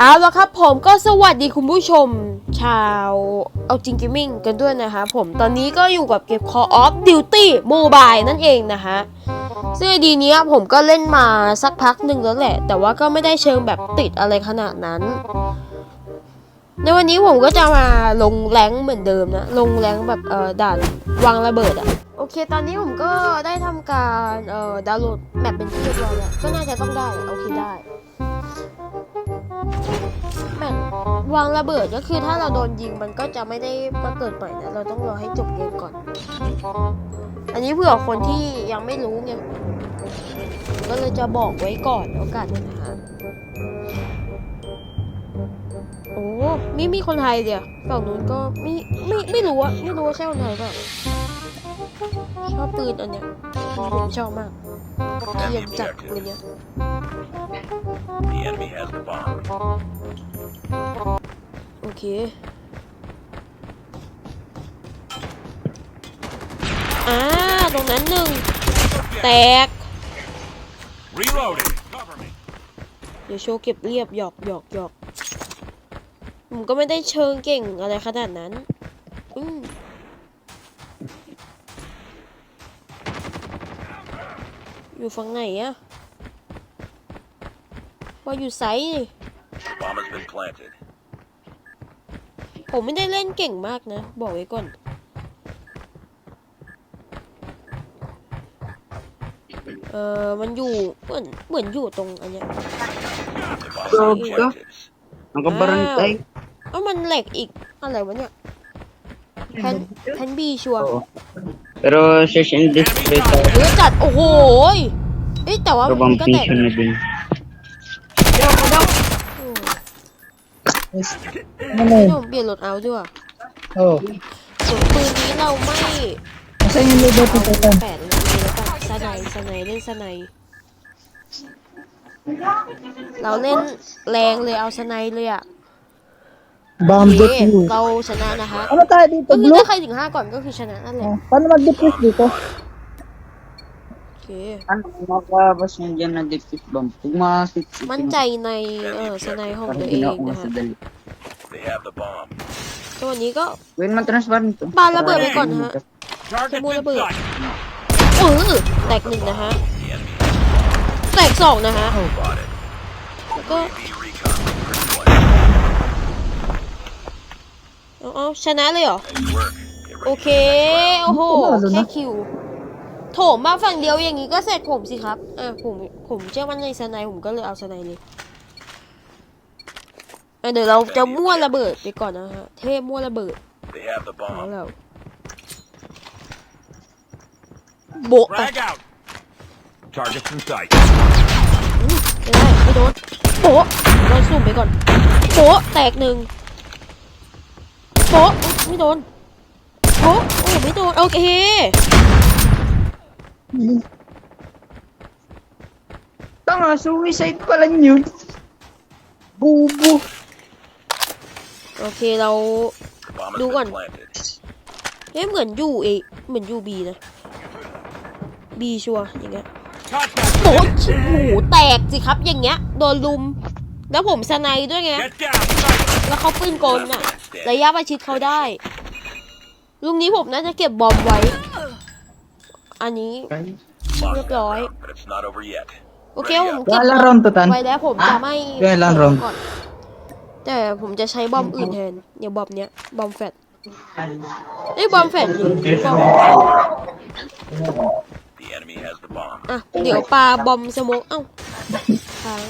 เอาละครับผมก็สวัสดีคุณผู้ชม ชาวเอาจริงกิมมิ่งกันด้วยนะคะผมตอนนี้ก็อยู่กับเกม Call of Duty Mobile นั่นเองนะคะซึ่งไอดีนี้ผมก็เล่นมาสักพักหนึ่งแล้วแหละ แต่ว่าก็ไม่ได้เชิงแบบติดอะไรขนาดนั้น ในวันนี้ผมก็จะมาลงแรงเหมือนเดิมนะ ลงแรงแบบเอ่อด่านวางระเบิดอะโอเค ตอนนี้ผมก็ได้ทำการเอ่อดาวน์โหลดแมปเป็นที่เรียบร้อยแล้วก็น่าจะต้องได้โอเคได้ วางระเบิดก็คือถ้าเราโดนยิงมันก็จะไม่ได้มาเกิดใหม่นะ เราต้องรอให้จบเกมก่อน อันนี้เผื่อคนที่ยังไม่รู้ไงก็เลยจะบอกไว้ก่อนโอกาสนะฮะโอ้มีมีคนไทยเดียวฝั่งนู้นก็ไม่ไม่ไม่รู้อะไม่รู้ว่าใช่คนไทยเปล่าชอบปืนอันเนี้ยผมชอบมากเยี่ยมจัดปืนเนี้ย The enemy has the bomb. โอเคอ่าตรงนั้นหนึ่งแตก Reloading. Cover me. เดี๋ยวโชว์เก็บเรียบหยอกหยอกหยอกผมก็ไม่ได้เชิงเก่งอะไรขนาดนั้น อืมอยู่ฝั่งไหนอะว่าอยู่ไซส์นี่ The bomb has been planted. ผมไม่ได้เล่นเก่งมากนะ บอกไว้ก่อน เออมันอยู่เหมือนเหมือนอยู่ตรงอันเนี้ย The bomb Go, has go. objectives. Nakabarantay. เอ้ามันเหล็กอีกอะไรวะเนี่ยแพนแพนบีชัวร์ Oo. Pero search and destroy tayo. เยอะจัด โอ้โหยเอ้ยแต่ว่า Pero มันก็แตก vision na din. อืม Ano ไม่ yun? ต้องเปลี่ยนรถเอาด้วย Oo. ส่วนปืนนี้เราไม่ Nasaan yung loadout ng Titan? แปดเลยแล้วกันสไนด์สไนด์เล่นสไนด์เราเล่นแรงเลยเอาสไนด์เลยอะโอ Bomb เค defuse. เราชนะนะคะ Ano tayo dito? ก็คือ Blue? ถ้าใครถึงห้าก่อนก็คือชนะนั่นแหละ Oh, paano mag-defuse dito? โอเค Ano, makabas nyo dyan na defeat bomb. Pag makasip มั่นใจในเออสไนด์ของ Para ตัวเอ hindi ง na ako นะคะ masadali. They have the bomb. ตัวนี้ก็ Gawin man transparent to. Ba, laban, may kon, ha? Target muna in ba yun? sight. เออแตกหนึ่งนะฮะ The enemy แตกสองนะฮะ spotted. แล้วก็ UAV recon redeployed. เอาเอาชนะเลยเหรอ Nice work. Get โอ ready เคโอ้โห แค่คิว โถมมาฝั่งเดียวอย่างนี้ก็เสร็จผมสิครับอะผมผมเชื่อมั่นในสไนด์ผมก็เลยเอาสไนด์เลยอะเดี๋ยวเราจะมั่วระเบิดไปก่อนนะฮะ เทพมั่วระเบิด They have the เอา bomb. แล้วโบะอะ Frag out. Targets in sight. ไม่ได้ไม่โดนโบะเราสุ่มไปก่อนโบะแตกหนึ่งโบะอุ๊ยไม่โดนโบะโอ้ไม่โดนโอเค Tanga, suicide pala yun. Bubo. โอเคเรา The bomb has been rồi. planted. เอ๊ะเหมือนยูเอเหมือนยูบีนะบีชัวร์อย่างเงี้ยโอ้ยหูแตกสิครับอย่างเงี้ยโดนลุม แล้วผมสไนด์ด้วยไง Get down. Sight. แล้วเขาปืนกลน่ะ ระยะประชิดเขาได้ ลุงนี้ผมน่าจะเก็บบอมไว้ อันนี้ Lost Look, that rồi. round, but it's not over yet. โอเคผมเก็บ Wala บอม round to tan. ไว้แล้วผมจะไม่เวลารอมก่อนแต่ผมจะใช้บอมอื่นแทนอย่างบอมเนี้ยบอมแฟตไอ้ยบอมแฟตหรือบอม The enemy has the bomb. อะเดี๋ยวปลาบอมสโมกเอ้าค้าง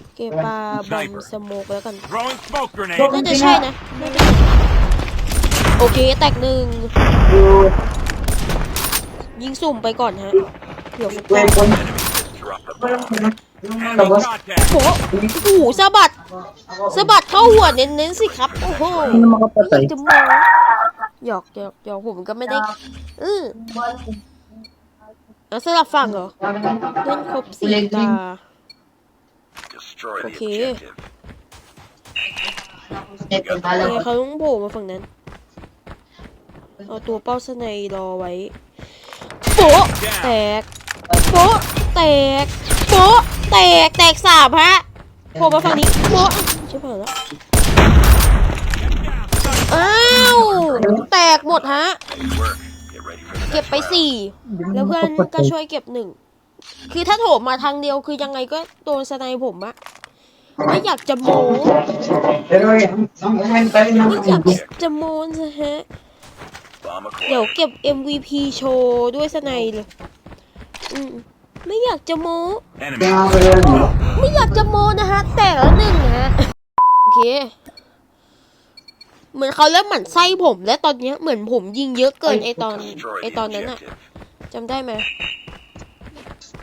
โอเคปลาบอมสโมกแล้วกัน Throwing smoke grenade. น่าจะใช่นะน่าจะโอเคแตกหนึ่ง ยิงสุ่มไปก่อนฮะเดี๋ยวฟุก Enemy just dropped the bomb. Enemy contact. โอ้โหโอ้โหสะบัดสะบัดเข้าหัวเน้นๆสิครับ โอ้โห Hindi na ไม่อยา makapatay. กจะมองหยอกหยอกหยอกผมก็ไม่ได้เออเอาสลับฝั่งเหรอเล่นครบสี่ตา Destroy the Okay. objective. เออเขาต้องโผล่มาฝั่งนั้น เอาตัวเป้าสไนรอไว้ โป๊ะแตกโป๊ะแตกโป๊ะแตกแตกสามฮะโผล่มาฝั่งนี้โมอะชิบหายแล้วอ้าวแตกหมดฮะเก็บไปสี่แล้วเพื่อนก็ช่วยเก็บหนึ่งคือถ้าโถมมาทางเดียวคือยังไงก็โดนสไนผมอะไม่อยากจะโม Pero yan, ang umain pa rin ไม่อยากจะโมนะฮะ เดี๋ยว acquired. เก็บ MVP โชว์ด้วยสไนเลยอืมไม่อยากจะโม Enemy. Kaya nga pala yun, no? ไม่อยากจะโมนะฮะ แตกแล้วหนึ่งนะฮะ โอเค เหมือนเขาเริ่มหมั่นไส้ผมและตอนเนี้ยเหมือนผมยิงเยอะเกินไอตอน Destroy ไอ the ตอนนั้นอะ objective. จำได้ไหม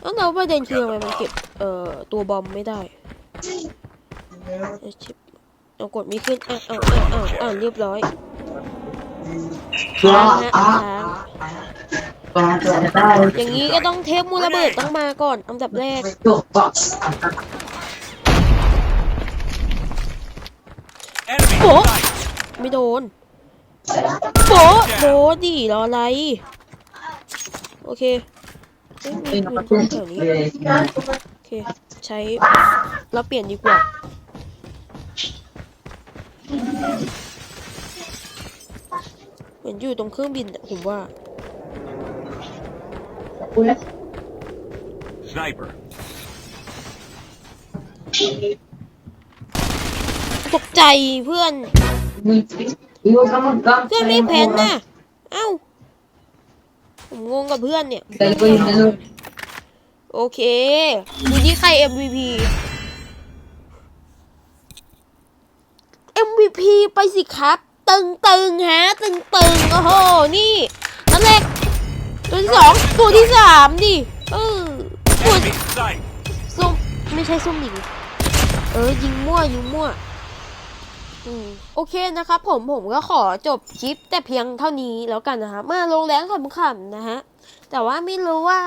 แล้วเราประเด็นคือทำไมมันเก็บเอ่อตัวบอมไม่ได้เอ้ยชิบเอากดไม่ขึ้นอะอะอะอะอะเรียบร้อย ค้างฮะค้างอย่างนี้ก็ต้องเทปมูลระเบิดต้องมาก่อนอันดับแรก Ito, box. Enemy in Oh. sight. ไม่โดนโบะโบะดิรออะไร โอเคเอ้ยมีปืนแถวนี้โอเค ใช้ เราเปลี่ยนดีกว่า มือนอยู่ตรงเครื่องบินอะผมว่า Sniper. ตกใจเพื่อน Iwan ka mag-camp. เพื่อนไม่แพ้นน่ะ เอ้า ผมงงกับเพื่อนเนี่ย Dahil ko yung ano, โอเคดูที่ใคร MVP MVP ไปสิครับ ตึงตึงๆฮะตึงตึงๆโอ้โหนี่นั่นแหละตัวที่สองตัวที่สามดิเออตัว Enemy in sight. ส้มไม่ใช่ส้มหญิงเออยิงมั่วยิงมั่วอืมโอเคนะครับผมผมก็ขอจบคลิปแต่เพียงเท่านี้แล้วกันนะคะมาลงแรงขำๆนะฮะแต่ว่าไม่รู้ว่า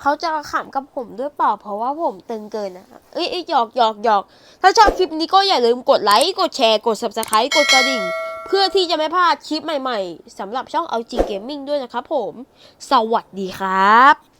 เขาจะขำกับผมด้วยเปล่าเพราะว่าผมตึงเกินนะคะเอ้ยเอ้ยหยอกหยอกหยอกถ้าชอบคลิปนี้ก็อย่าลืมกดไลค์กดแชร์กด subscribe กดกระดิ่ง เพื่อที่จะไม่พลาดคลิปใหม่ๆสำหรับช่องเอาจีเกมมิ่งด้วยนะครับผม สวัสดีครับ